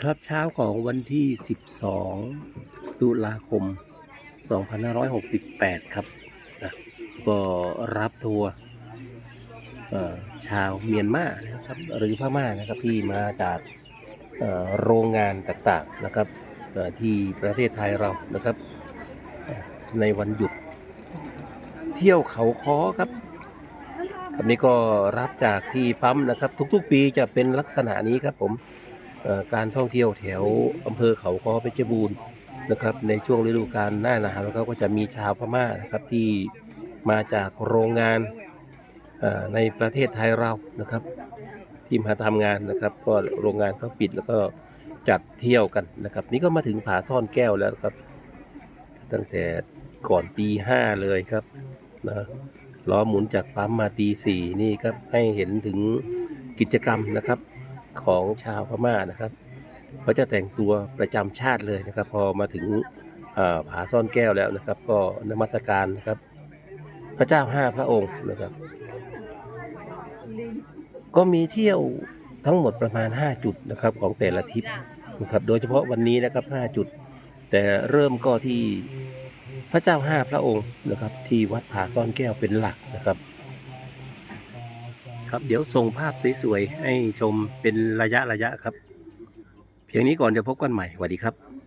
ครับเช้าของวันที่ 12 ตุลาคม 2568 ครับนะก็รับทัวร์เอ่อชาวเมียนมานะครับหรือพม่านะครับที่มาจากโรงงานต่างๆนะครับที่ประเทศไทยเรานะครับ ในวันหยุด เที่ยวเขาค้อครับครับนี้ก็รับจากที่ปั๊มนะครับ ทุกๆปีจะเป็นลักษณะนี้ครับผม การท่องเที่ยวแถวอำเภอเขาค้อเพชรบูรณ์นะครับ ในช่วงฤดูกาลหน้าหนาวแล้วก็จะมีชาวพม่านะครับที่มาจากโรงงานในประเทศไทยเรานะครับ ที่มาทำงานนะครับ ก็โรงงานเขาปิดแล้วก็จัดเที่ยวกันนะครับ นี่ก็มาถึงผาซ่อนแก้วแล้วครับ ตั้งแต่ก่อนตีห้าเลยครับนะล้อหมุนจากปั๊มมาตีสี่นี่ครับให้เห็นถึงกิจกรรมนะครับ ของชาวพม่านะครับเขาจะแต่งตัวประจำชาติเลยนะครับ พอมาถึงผาซ่อนแก้วแล้วนะครับ ก็นมัสการนะครับ พระเจ้าห้าพระองค์นะครับ ก็มีเที่ยวทั้งหมดประมาณ 5 จุดนะครับของแต่ละทริปนะครับ โดยเฉพาะวันนี้นะครับ 5 จุด แต่เริ่มก็ที่พระเจ้าห้าพระองค์นะครับ ที่วัดผาซ่อนแก้วเป็นหลักนะครับ ครับเดี๋ยวส่งภาพสวยๆให้ชมเป็นระยะระยะครับ เพียงนี้ก่อนจะพบกันใหม่สวัสดีครับ